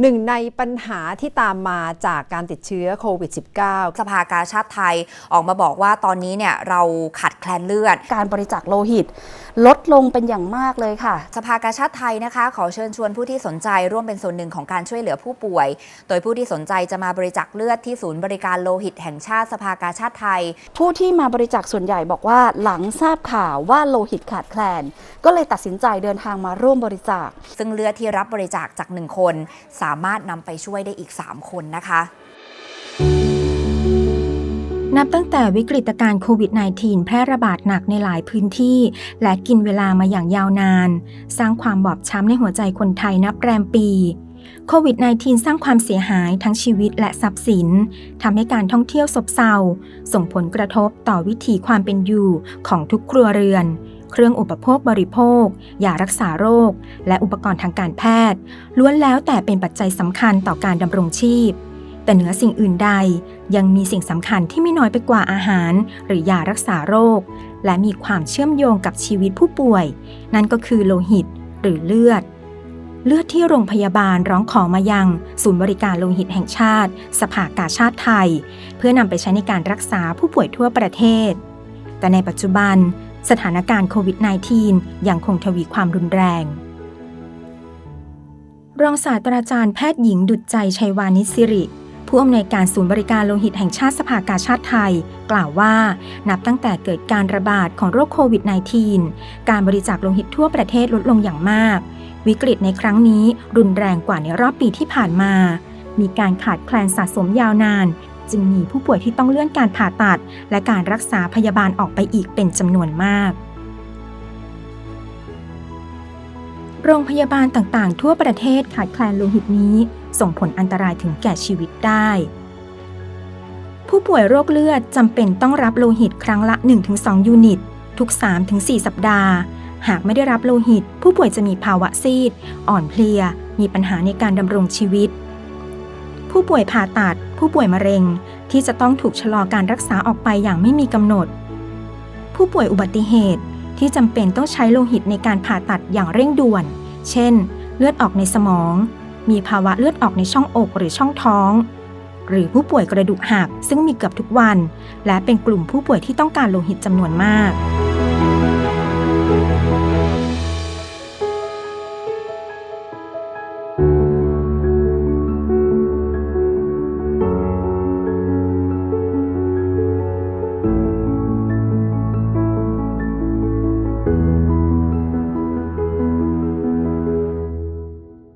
หนึ่งในปัญหาที่ตามมาจากการติดเชื้อโควิด -19 สภากาชาติไทยออกมาบอกว่าตอนนี้เนี่ยเราขาดแคลนเลือด การบริจาคโลหิต ลดลงเป็นอย่างมากเลยค่ะ สภากาชาติไทยนะคะ ขอเชิญชวนผู้ที่สนใจร่วมเป็นส่วนหนึ่งของการช่วยเหลือผู้ป่วย โดยผู้ที่สนใจจะมาบริจาคเลือดที่ศูนย์บริการโลหิตแห่งชาติสภากาชาติไทย ผู้ที่มาบริจาคส่วนใหญ่บอกว่าหลังทราบข่าวว่าโลหิตขาดแคลน ก็เลยตัดสินใจเดินทางมาร่วมบริจาค ซึ่งเลือดที่รับบริจาคจากหนึ่งคนสามารถนำไปช่วยได้อีก 3 คนนะคะ นับตั้งแต่วิกฤตการณ์โควิด -19 แพร่ระบาดหนักในหลายพื้นที่ และกินเวลามาอย่างยาวนาน สร้างความบอบช้ำในหัวใจคนไทยนับแรมปีโควิด -19 สร้างความเสียหายทั้งชีวิตและทรัพย์สิน ทำให้การท่องเที่ยวซบเซา ส่งผลกระทบต่อวิถีความเป็นอยู่ของทุกครัวเรือน เครื่องอุปโภคบริโภคยารักษาโรค และอุปกรณ์ทางการแพทย์ ล้วนแล้วแต่เป็นปัจจัยสำคัญต่อการดำรงชีพ แต่เหนือสิ่งอื่นใด ยังมีสิ่งสำคัญที่ไม่น้อยไปกว่าอาหาร หรือยารักษาโรค และมีความเชื่อมโยงกับชีวิตผู้ป่วย นั่นก็คือโลหิต หรือเลือดเลือดที่โรงพยาบาลร้องขอมายัง ศูนย์บริการโลหิตแห่งชาติ สภากาชาติไทย เพื่อนำไปใช้ในการรักษาผู้ป่วยทั่วประเทศ แต่ในปัจจุบัน สถานการณ์โควิด -19 ยังคงทวีความรุนแรง รองศาสตราจารย์แพทย์หญิงดุจใจชัยวานิชสิริ ผู้อำนวยการศูนย์บริการโลหิตแห่งชาติสภากาชาติไทย กล่าวว่า นับตั้งแต่เกิดการระบาดของโรคโควิด -19 การบริจาคโลหิตทั่วประเทศลดลงอย่างมาก วิกฤตในครั้งนี้รุนแรงกว่าในรอบปีที่ผ่านมามีการขาดแคลนสะสมยาวนาน จึงมีผู้ป่วยที่ต้องเลื่อนการผ่าตัด และการรักษาพยาบาลออกไปอีกเป็นจำนวนมาก โรงพยาบาลต่างๆ ทั่วประเทศขาดแคลนโลหิตนี้ ส่งผลอันตรายถึงแก่ชีวิตได้ ผู้ป่วยโรคเลือดจำเป็นต้องรับโลหิตครั้งละ 1-2 ยูนิต ทุก 3-4 สัปดาห์หากไม่ได้รับโลหิต ผู้ป่วยจะมีภาวะซีด อ่อนเพลีย มีปัญหาในการดำรงชีวิต ผู้ป่วยผ่าตัด ผู้ป่วยมะเร็ง ที่จะต้องถูกชะลอการรักษาออกไปอย่างไม่มีกำหนด ผู้ป่วยอุบัติเหตุที่จำเป็นต้องใช้โลหิตในการผ่าตัดอย่างเร่งด่วน เช่น เลือดออกในสมอง มีภาวะเลือดออกในช่องอกหรือช่องท้อง หรือผู้ป่วยกระดูกหักซึ่งมีเกือบทุกวัน และเป็นกลุ่มผู้ป่วยที่ต้องการโลหิตจำนวนมาก